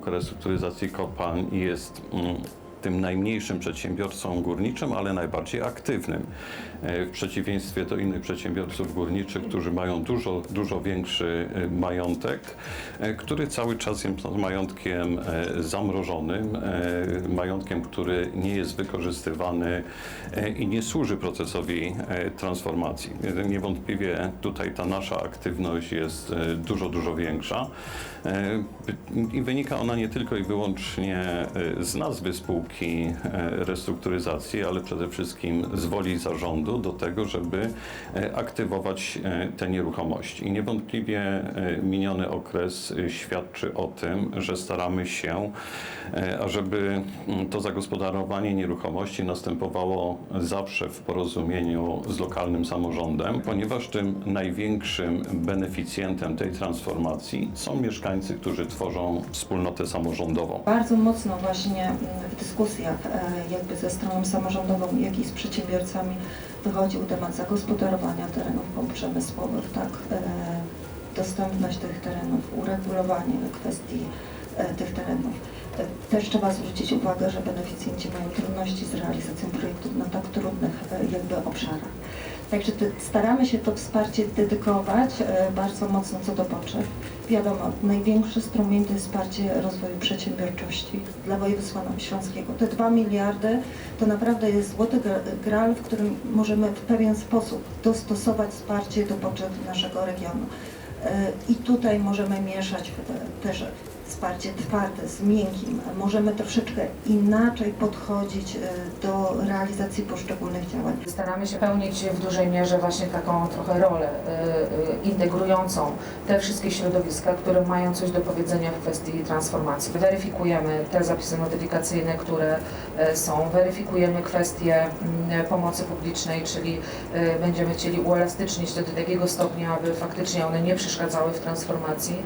spółka restrukturyzacji kopalń jest mm, tym najmniejszym przedsiębiorcą górniczym, ale najbardziej aktywnym. E, W przeciwieństwie do innych przedsiębiorców górniczych, którzy mają dużo, dużo większy e, majątek, e, który cały czas jest majątkiem zamrożonym, majątkiem, który nie jest wykorzystywany i nie służy procesowi transformacji. Niewątpliwie tutaj ta nasza aktywność jest dużo, dużo większa i wynika ona nie tylko i wyłącznie z nazwy spółki e, restrukturyzacji, ale przede wszystkim z woli zarządu do tego, żeby e, aktywować e, te nieruchomości. I niewątpliwie miniony okres świadczy o tym, że staramy się, ażeby mm, to zagospodarowanie nieruchomości następowało zawsze w porozumieniu z lokalnym samorządem, ponieważ tym największym beneficjentem tej transformacji są mieszkańcy, którzy tworzą wspólnotę samorządową. Bardzo mocno właśnie mm, w dyskusjach e, jakby ze stroną samorządową, jak i z przedsiębiorcami wychodził temat zagospodarowania terenów poprzemysłowych, tak, e, dostępność tych terenów, uregulowanie kwestii e, tych terenów. Też trzeba zwrócić uwagę, że beneficjenci mają trudności z realizacją projektów na tak trudnych jakby obszarach. Także te, staramy się to wsparcie dedykować e, bardzo mocno co do potrzeb. Wiadomo, największy strumień to jest wsparcie rozwoju przedsiębiorczości dla województwa śląskiego. Te 2 miliardy to naprawdę jest złoty gra- gral, w którym możemy w pewien sposób dostosować wsparcie do potrzeb naszego regionu. E, I tutaj możemy mieszać też wsparcie twarde z miękkim. Możemy troszeczkę inaczej podchodzić e, do realizacji poszczególnych działań. Staramy się pełnić w dużej mierze właśnie taką trochę rolę y, y, integrującą te wszystkie środowiska, które mają coś do powiedzenia w kwestii transformacji. Weryfikujemy te zapisy notyfikacyjne, które są, weryfikujemy kwestie mm, pomocy publicznej, czyli będziemy chcieli uelastycznić to do takiego stopnia, aby faktycznie one nie przeszkadzały w transformacji.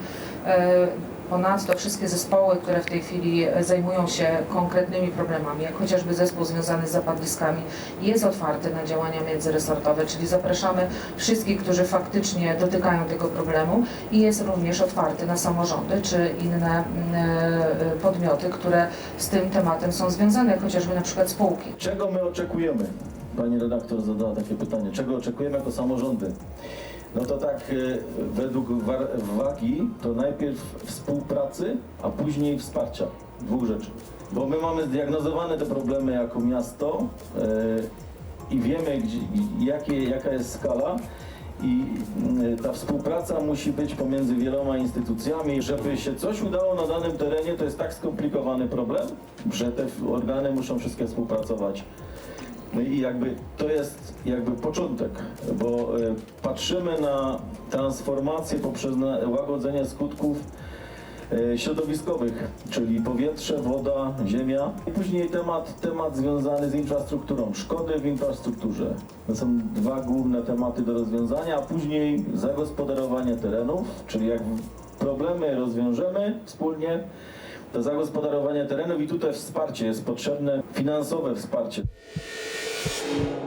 Ponadto wszystkie zespoły, które w tej chwili zajmują się konkretnymi problemami, jak chociażby zespół związany z zapadliskami, jest otwarty na działania międzyresortowe, czyli zapraszamy wszystkich, którzy faktycznie dotykają tego problemu i jest również otwarty na samorządy czy inne mm, e, podmioty, które z tym tematem są związane, chociażby na przykład spółki. Czego my oczekujemy? Pani redaktor zadała takie pytanie. Czego oczekujemy jako samorządy? No to tak, y, według wagi to najpierw współpracy, a później wsparcia. Dwóch rzeczy. Bo my mamy zdiagnozowane te problemy jako miasto y, i wiemy, jakie, jaka jest skala. I y, ta współpraca musi być pomiędzy wieloma instytucjami. Żeby się coś udało na danym terenie, to jest tak skomplikowany problem, że te organy muszą wszystkie współpracować. No i jakby to jest jakby początek, bo e, patrzymy na transformację poprzez łagodzenie skutków e, środowiskowych, czyli powietrze, woda, ziemia. I później temat, temat związany z infrastrukturą, szkody w infrastrukturze. To są dwa główne tematy do rozwiązania, a później zagospodarowanie terenów, czyli jak problemy rozwiążemy wspólnie, to zagospodarowanie terenów i tutaj wsparcie jest potrzebne, finansowe wsparcie. you